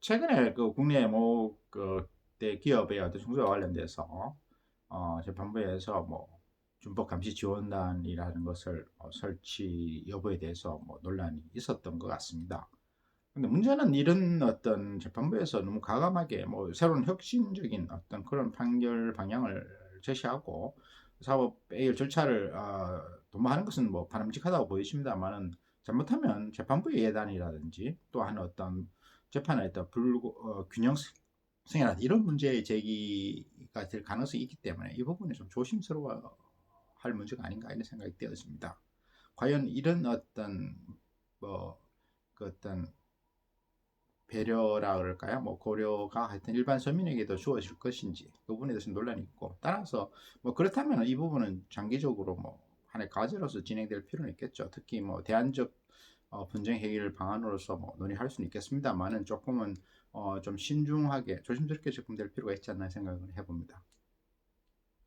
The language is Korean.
최근에 그 국내 뭐그 대기업의 어떤 총수와 관련돼서 어 재판부에서 뭐 준법 감시 지원단이라는 것을 어 설치 여부에 대해서 뭐 논란이 있었던 것 같습니다. 근데 문제는 이런 어떤 재판부에서 너무 과감하게 뭐 새로운 혁신적인 어떤 그런 판결 방향을 제시하고 사법 A의 절차를 어 도모하는 것은 뭐 바람직하다고 보여집니다마는 잘못하면 재판부의 예단이라든지 또한 어떤 재판의 어떤 불구 어 균형 성이라든지 이런 문제의 제기가 될 가능성이 있기 때문에 이 부분이 좀 조심스러워 할 문제가 아닌가 이런 생각이 되었습니다. 과연 이런 어떤 뭐그 어떤 배려라 그럴까요? 뭐 고려가 하여튼 일반 서민에게도 주어질 것인지 그 부분에 대해서 논란이 있고 따라서 뭐 그렇다면 이 부분은 장기적으로 뭐 하나의 과제로서 진행될 필요는 있겠죠. 특히 뭐 대안적 어 분쟁 해결 방안으로서 뭐 논의할 수는 있겠습니다마는 조금은 어 좀 신중하게 조심스럽게 접근될 필요가 있지 않나 생각을 해 봅니다.